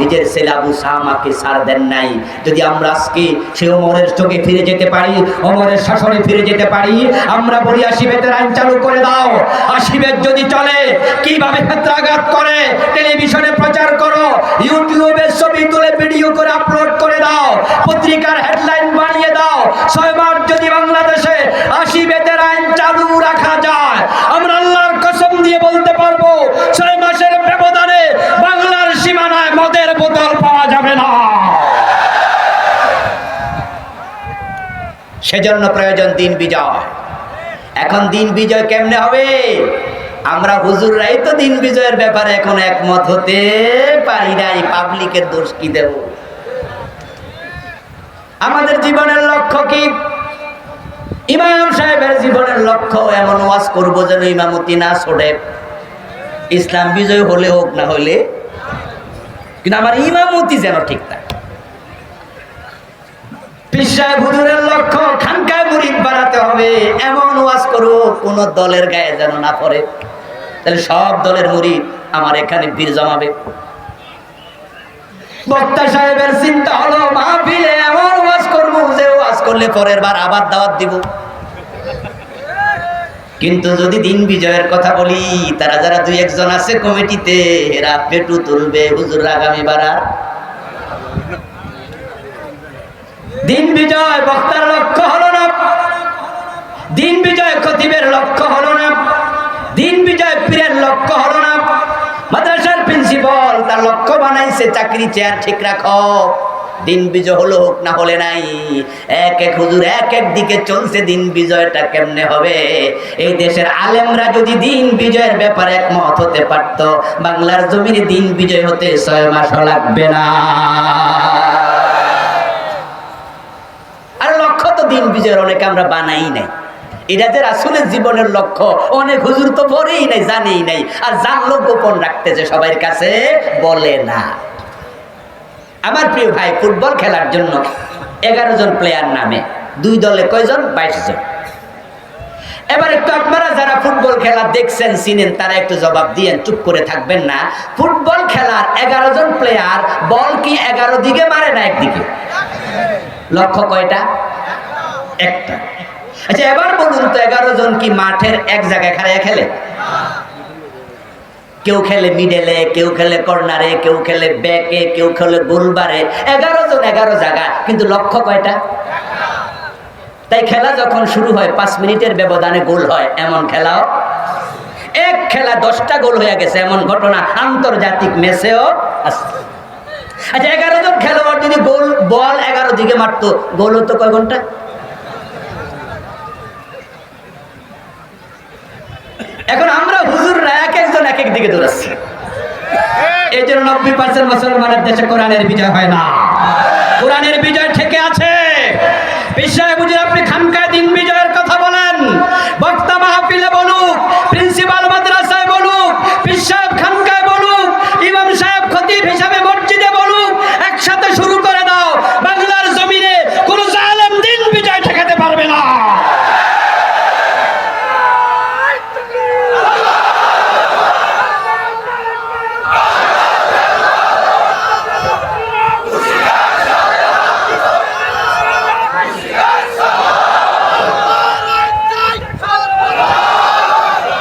নিজের ছেলে আবু সামাকে সার দেন নাই। যদি আমরা আজকে সে অমরের চোখে ফিরে যেতে পারি, অমরের শাসনে ফিরে যেতে পারি, আমরা বলি আসিবেতের আইন চালু করে দাও। আসিবের যদি চলে, কীভাবে ক্ষেত্রাঘাত করে? টেলিভিশনে প্রচার করো, ইউটিউবে ছবি তুলে, ভিডিও করে আপলোড করে দাও, পত্রিকার হেডলাইন বানিয়ে দাও ছয়বার যদি বাংলাদেশে আসিবেতের আইন চালু রাখা যায় আমরা আল্লাহর কসম দিয়ে বলতে পারব ছয় মাসের ব্যবধানে বাংলার সীমানায় মদের বোতল পাওয়া যাবে না সেজন্য প্রয়োজন দিন বিজয়। এখন দিন বিজয় কেমনে হবে? আমরা হুজুররাই তো দিন বিজয়ের ব্যাপারে এখন একমত হতে পারি নাই, পাবলিকের দোষ কি দেব? আমাদের জীবনের লক্ষ্য কি? ইমাম সাহেবের জীবনের লক্ষ্য এমন ওয়াজ করব যেন ইমামতি না ছোড়ে ইসলাম বিজয় হলে হোক না হলে, কিন্তু আমার ইমামতি যেন ঠিক থাকে। হুজুরের লক্ষ্য খানকায় হবে। এমন ওয়াজ দলের গায়ে যেন না পড়ে। তাহলে সব দলের আমার এখানে জমাবে। বক্তা সাহেবের চিন্তা হলো, মাহফিলে এমন ওয়াজ করব যে ওয়াজ করলে পরের বার আবার দাওয়াত দিব। কিন্তু যদি দিন বিজয়ের কথা বলি, তারা যারা দুই একজন আছে কমিটিতে, এরা পেটু তুলবে হুজুর আগামী বার আর দিন বিজয় বক্তার লক্ষ্য হলো না। দিন বিজয় খতিবের লক্ষ্য হলো না। দিন বিজয় পীরের লক্ষ্য হলো না। মাদ্রাসার প্রিন্সিপাল তার লক্ষ্য বানাইছে, চাকরি চেয়ার ঠিক রাখো। দিন বিজয় হলো হোক না হলে নাই। এক এক হুজুর এক এক দিকে চলছে, দিন বিজয়টা কেমনে হবে? এই দেশের আলেমরা যদি দিন বিজয়ের ব্যাপারে একমত হতে পারত, বাংলার জমিনে দিন বিজয় হতে ছয় মাসও লাগবে না। দিন বিজয়ের অনেক আমরা বানাই নাই। এটা যে রাসুলের জীবনের লক্ষ্য, অনেক হুজুর তো পড়েই নাই, জানেই নাই। আর জানলো গোপন রাখতেছে সবার কাছে বলে না। আমার প্রিয় ভাই, ফুটবল খেলার জন্য এগারো জন প্লেয়ার নামে, দুই দলে কয়জন? বাইশ জন। এবার একটু আপনারা যারা ফুটবল খেলা দেখছেন, চিনেন, তারা একটু জবাব দিয়েন, চুপ করে থাকবেন না। ফুটবল খেলার এগারো জন প্লেয়ার বল কি এগারো দিকে মারে না একদিকে? লক্ষ্য কয়টা? একটা। আচ্ছা এবার বলুন তো, এগারো জন কি মাঠের এক জায়গায় খাড়িয়ে খেলে? কেউ খেলে মিডেলে কেউ খেলে কর্নারে কেউ খেলে ব্যাকে কেউ খেলে গোলবারে। এগারো জন এগারো জায়গা কিন্তু লক্ষ্য কয়টা? তাই খেলা যখন শুরু হয়, পাঁচ মিনিটের ব্যবধানে গোল হয়, এমন খেলাও। এক খেলা দশটা গোল হয়ে গেছে, এমন ঘটনা আন্তর্জাতিক ম্যাচেও আচ্ছা এগারো জন খেলোয়াড় যদি গোল, বল এগারো দিকে মারতো গোল হতো কয় ঘণ্টা? এখন আমরা হুজুররা এক একজন এক এক দিকে দৌড়াচ্ছি। এই জন্য নব্বই পার্সেন্ট মুসলমানের দেশে কোরআনের বিজয় হয় না। কোরআনের বিজয় ঠেকে আছে। বিশ্বায় বুঝে আপনি খানকায় দিন বিজয়ের কথা বলেন। বক্তা মাহফিলে বলুক প্রিন্সিপাল মাদ্রাসায় বলুক পীর সাহেব খানকায় বলুক ইমাম সাহেব খতিব হিসাবে মসজিদে বলুক একসাথে শুরু করে দাও বাংলার জমিনে কোন জালেম দিন বিজয় ঠেকাতে পারবে না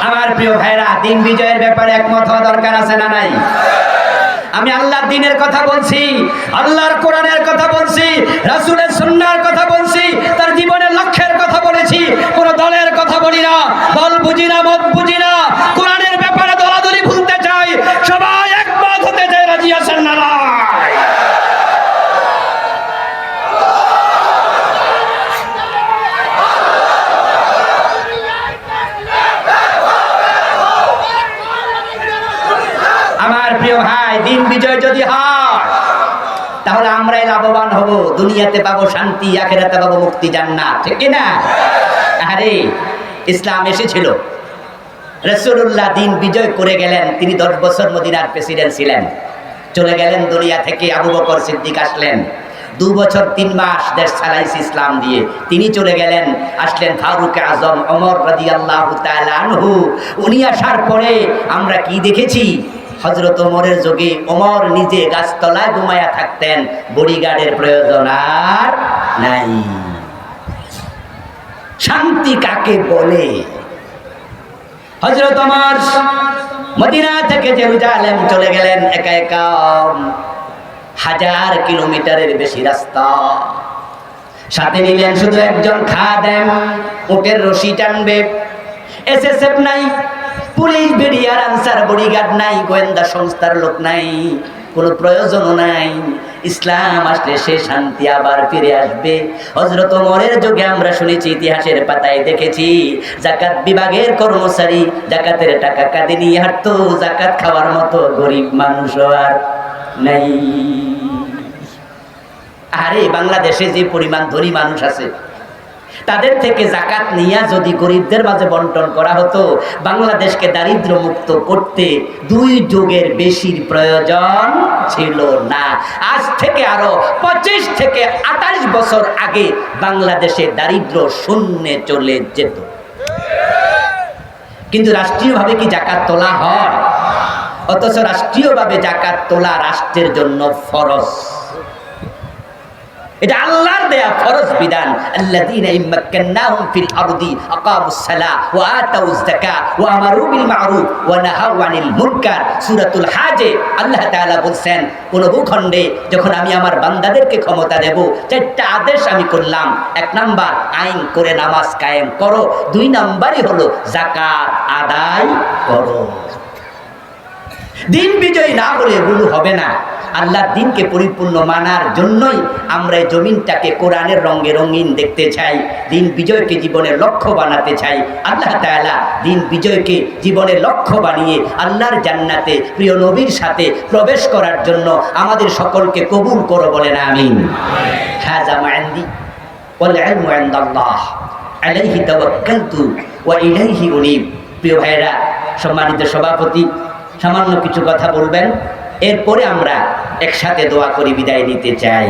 আমার প্রিয় ভাইরা, দিন বিজয়ের ব্যাপারে একমত হওয়া দরকার আছে না নাই? আমি আল্লাহর দিনের কথা বলছি, আল্লাহর কোরআনের কথা বলছি, রাসূলের সুন্নাহর কথা বলছি, তার জীবনের লক্ষ্যের কথা বলেছি, কোন দলের কথা বলি না, দল বুঝি না, মত বুঝি না কোরআনের ব্যাপারে দলাদলি ভুলতে চাই সবাই একমত হতে চাই রাজি আছেন না নাই? আমার প্রিয় ভাই দিন বিজয় যদি হয় তাহলে আমরাই লাভবান হব, দুনিয়াতে পাবো শান্তি, আখেরাতে পাবো মুক্তি, জান্নাত, ঠিক না আরে ইসলাম এসেছিল। রসুল্লাহ দিন বিজয় করে গেলেন, তিনি দশ বছর মদিনার প্রেসিডেন্ট ছিলেন। চলে গেলেন দুনিয়া থেকে, আবু বকর সিদ্দিক আসলেন। দু বছর তিন মাস দেশ চালাইছে ইসলাম দিয়ে। তিনি চলে গেলেন, আসলেন ফারুক আজম অমর রাজি আল্লাহ আনহু। উনি আসার পরে আমরা কি দেখেছি? হজরত ওমরের যোগে ওমর নিজে গাছতলায় ঘুমায়া থাকতেন। বডিগার্ডের প্রয়োজন আর নাই। শান্তি কাকে বলে? হজরত ওমর মদিনা থেকে জেরুজালেম চলে গেলেন একা একা। হাজার কিলোমিটারের বেশি রাস্তা। সাথে নিলেন শুধু একজন খা খাদেম, উটের রশি টানবে। এসএসএফ নাই পুলিশ বিডিআর আনসার বডিগার্ড নাই, গোয়েন্দা সংস্থার লোক নাই, কোনো প্রয়োজনও নাই। ইসলাম আসলে সে শান্তি আবার ফিরে আসবে। হজরত মরের যুগে আমরা শুনেছি, ইতিহাসের পাতায় দেখেছি জাকাত বিভাগের কর্মচারী জাকাতের টাকা কাঁদে নিয়ে হাঁটতো জাকাত খাওয়ার মতো গরিব মানুষ আর নাই। আরে বাংলাদেশে যে পরিমাণ ধনী মানুষ আছে তাদের থেকে জাকাত নিয়ে যদি গরিবদের মাঝে বন্টন করা হতো, বাংলাদেশকে দারিদ্র মুক্ত করতে দুই যুগের বেশির প্রয়োজন ছিল না। আজ থেকে আরও পঁচিশ থেকে আঠাশ বছর আগে বাংলাদেশে দারিদ্র শূন্যে চলে যেত। কিন্তু রাষ্ট্রীয়ভাবে কি জাকাত তোলা হয়? অথচ রাষ্ট্রীয়ভাবে জাকাত তোলা রাষ্ট্রের জন্য ফরজ। এটা আল্লাহর দেয়া ফরজ বিধান। আল্লাযীনা ইম্মাক্কান্নাহুম ফিল আরদি, আকামুস ওয়া আতাউজ যাকাত ওয়া আমারু বিল মা'রুফ ওয়া নাহাউ আনিল মুনকার। সূরাতুল হাজে, আল্লাহ তাআলা বলছেন, কোন ভূখণ্ডে যখন আমি আমার বান্দাদেরকে ক্ষমতা দেব, চারটা আদেশ আমি করলাম। এক নাম্বার, আইন করে নামাজ কায়েম করো। দুই নাম্বারই হলো যাকাত, আদায় করো। দিন বিজয় না হলে এগুলো হবে না। আল্লাহর দিনকে পরিপূর্ণ মানার জন্যই আমরা এই জমিনটাকে কোরআনের রঙে রঙিন দেখতে চাই, দিন বিজয়কে জীবনের লক্ষ্য বানাতে চাই। আল্লাহ তাআলা দিন বিজয়কে জীবনের লক্ষ্য বানিয়ে আল্লাহর জান্নাতে প্রিয় নবীর সাথে প্রবেশ করার জন্য আমাদের সকলকে কবুল করো বলেন, আমিন। ওয়াল ইলমু আলাইহি প্রিয় ভাইরা সম্মানিত সভাপতি সামান্য কিছু কথা বলবেন। এরপরে আমরা একসাথে দোয়া করে বিদায় নিতে চাই।